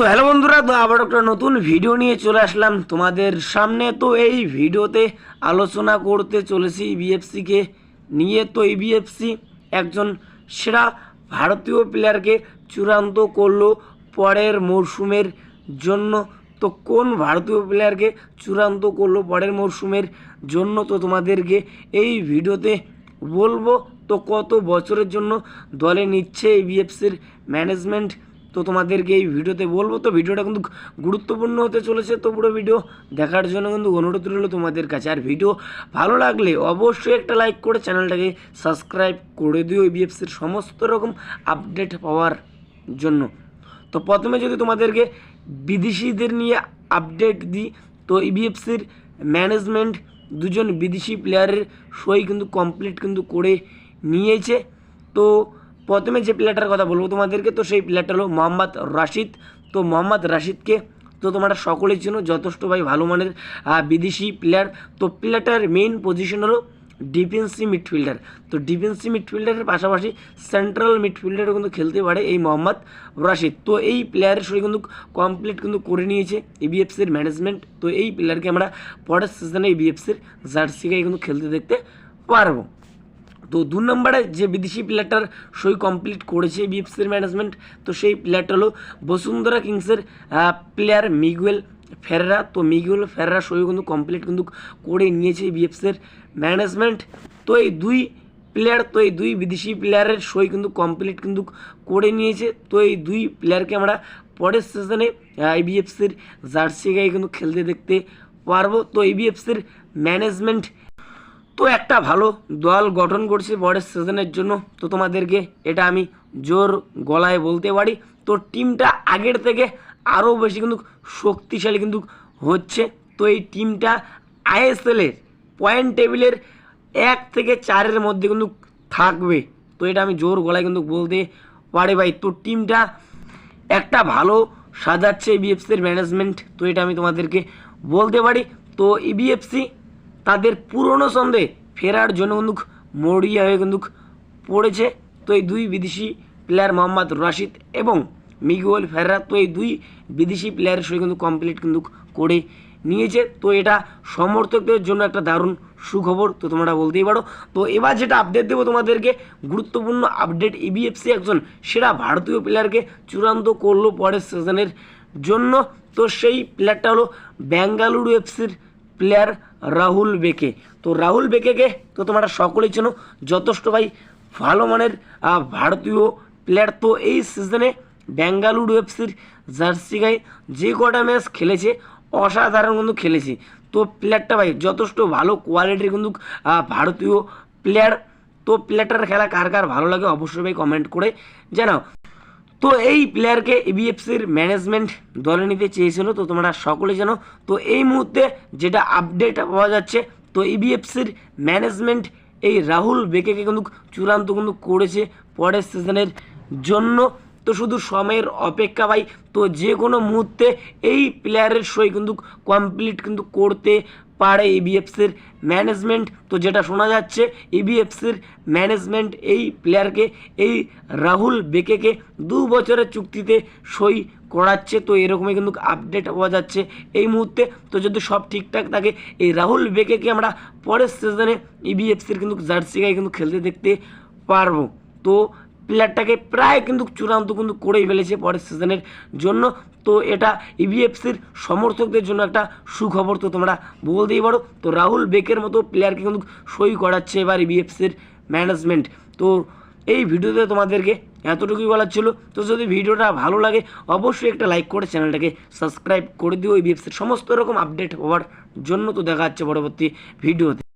তো হ্যালো বন্ধুরা, তো আবার একটা নতুন ভিডিও নিয়ে চলে আসলাম তোমাদের সামনে। তো এই ভিডিওতে আলোচনা করতে চলেছি বিএফসিকে নিয়ে। তো এই বিএফসি একজন সেরা ভারতীয় প্লেয়ারকে চূড়ান্ত করল পরের মরশুমের জন্য। তো কোন ভারতীয় প্লেয়ারকে চূড়ান্ত করল পরের মরশুমের জন্য? তো তোমাদেরকে এই ভিডিওতে বলব, তো কত বছরের জন্য দলে নিচ্ছে এই বিএফসির ম্যানেজমেন্ট তো তোমাদেরকে এই ভিডিওতে বলব, তো ভিডিওটা কিন্তু গুরুত্বপূর্ণ হতে চলেছে, তো পুরো ভিডিও দেখার জন্য কিন্তু অনুরোধ রইল তোমাদের কাছে। আর ভিডিও ভালো লাগলে অবশ্যই একটা লাইক করে চ্যানেলটাকে সাবস্ক্রাইব করে দিও বিএফসির সমস্ত রকম আপডেট পাওয়ার জন্য। তো প্রথমে যদি তোমাদেরকে বিদেশিদের নিয়ে আপডেট দিই, তো ইবিএফসির ম্যানেজমেন্ট দুজন বিদেশি প্লেয়ারের সই কিন্তু কমপ্লিট কিন্তু করে নিয়েছে। তো প্রথমে যে প্লেয়ারটার কথা বলব, তোমাদেরকে তো সেই প্লেয়ারটা হলো মোহাম্মদ রাশিদ। তো মোহাম্মদ রাশিদকে তো তোমরা সকলের জন্য যথেষ্ট ভাই ভালো মানের বিদেশি প্লেয়ার তো প্লেয়ারটার মেইন পজিশন হলো ডিফেন্সি মিডফিল্ডার তো ডিফেন্সি মিডফিল্ডারের পাশাপাশি সেন্ট্রাল মিডফিল্ডারও কিন্তু খেলতে পারে এই মোহাম্মদ রাশিদ। তো এই প্লেয়ারের সঙ্গে কিন্তু কমপ্লিট কিন্তু করে নিয়েছে ইবিএফসির ম্যানেজমেন্ট তো এই প্লেয়ারকে আমরা পরের সিজনে ইবিএফসির জার্সি গায়ে কিন্তু খেলতে দেখতে পারব। তো দু নম্বরে যে বিদেশি প্লেয়ারটার সই কমপ্লিট করেছে বিএফসির ম্যানেজমেন্ট তো সেই প্লেয়ারটা হলো বসুন্ধরা কিংসের প্লেয়ার মিগুয়েল ফেররা। তো মিগুয়েল ফেররা সই কিন্তু কমপ্লিট কিন্তু করে নিয়েছে বিএফসির ম্যানেজমেন্ট তো এই দুই প্লেয়ার তো এই দুই বিদেশি প্লেয়ারের সই কিন্তু কমপ্লিট কিন্তু করে নিয়েছে। তো এই দুই প্লেয়ারকে আমরা পরের সিজনে আইবিএফসির জার্সি গায়ে কিন্তু খেলতে দেখতে পারব। তো ইবিএফসির ম্যানেজমেন্ট তো একটা ভালো দল গঠন করছে পরের সিজনের জন্য। তো তোমাদেরকে এটা আমি জোর গলায় বলতে পারি। তো টিমটা আগের থেকে আরও বেশি কিন্তু শক্তিশালী কিন্তু হচ্ছে। তো এই টিমটা আইএসএলের পয়েন্ট টেবিলের এক থেকে চারের মধ্যে কিন্তু থাকবে। তো এটা আমি জোর গলায় কিন্তু বলতে পারি ভাই। তো টিমটা একটা ভালো সাজাচ্ছে ইবিএফসির ম্যানেজমেন্ট তো এটা আমি তোমাদেরকে বলতে পারি। তো ইবিএফসি তাদের পুরনো ছন্দে ফেরার জন্য কিন্তু মরিয়া হয়ে কিন্তু পড়েছে। তো এই দুই বিদেশি প্লেয়ার মোহাম্মদ রাশিদ এবং মিগুয়েল ফেররা, তো এই দুই বিদেশি প্লেয়ারের সঙ্গে কিন্তু কমপ্লিট কিন্তু করে নিয়েছে। তো এটা সমর্থকদের জন্য একটা দারুণ সুখবর, তো তোমরা বলতেই পারো। তো এবার যেটা আপডেট দেবো তোমাদেরকে, গুরুত্বপূর্ণ আপডেট ইবিএফসি একজন সেরা ভারতীয় প্লেয়ারকে চূড়ান্ত করল পরের সিজনের জন্য। তো সেই প্লেয়ারটা হলো বেঙ্গালুরু এফসির প্লেয়ার রাহুল বেকে তো রাহুল বেকেকে তো তোমরা সকলেই চেনো, যথেষ্ট ভাই ভালো মানের ভারতীয় প্লেয়ার তো এই সিজনে বেঙ্গালুরু এফসির জার্সি গায়ে যে কটা ম্যাচ খেলেছে, অসাধারণ কিন্তু খেলেছে। তো প্লেয়ারটা ভাই যথেষ্ট ভালো কোয়ালিটির কিন্তু ভারতীয় প্লেয়ার তো প্লেয়ারটার খেলা কার কার ভালো লাগে অবশ্যই ভাই কমেন্ট করে জানাও। তো এই প্লেয়ারকে ইবিএফসির ম্যানেজমেন্ট দলে নিতে চেয়েছিল, তো তোমরা সকলে জানো। তো এই মুহূর্তে যেটা আপডেট পাওয়া যাচ্ছে, তো ইবিএফসির ম্যানেজমেন্ট এই রাহুল বেকেকে কিন্তু চূড়ান্ত কিন্তু করেছে পরের সিজনের জন্য। তো শুধু সময়ের অপেক্ষা ভাই, তো যে কোনো মুহূর্তে এই প্লেয়ারের সই কিন্তু কমপ্লিট কিন্তু করতে পারে ইবিএফসির ম্যানেজমেন্ট তো যেটা শোনা যাচ্ছে ইবিএফসির ম্যানেজমেন্ট এই প্লেয়ারকে এই রাহুল বেকেকে দু বছরের চুক্তিতে সই করাচ্ছে। তো এরকমই কিন্তু আপডেট পাওয়া যাচ্ছে এই মুহূর্তে। তো যদি সব ঠিকঠাক থাকে, এই রাহুল বেকেকে আমরা পরের সিজনে ইবিএফসির কিন্তু জার্সি গায়ে কিন্তু খেলতে দেখতে পারব। তো প্লেয়ারটাকে প্রায় কিন্তু চূড়ান্ত কিন্তু করেই ফেলেছে পরের সিজনের জন্য। তো এটা ইবিএফসির সমর্থকদের জন্য একটা সুখবর। তো তোমরা বলতেই পারো, তো রাহুল বেকের মতো প্লেয়ারকে কিন্তু সই করাচ্ছে এবার ইবিএফসির ম্যানেজমেন্ট তো এই ভিডিওতে তোমাদেরকে এতটুকুই বলার ছিল। তো যদি ভিডিওটা ভালো লাগে, অবশ্যই একটা লাইক করে চ্যানেলটাকে সাবস্ক্রাইব করে দিও। এই ইবিএফসির সমস্ত রকম আপডেট হওয়ার জন্য তো দেখা যাচ্ছে পরবর্তী ভিডিওতে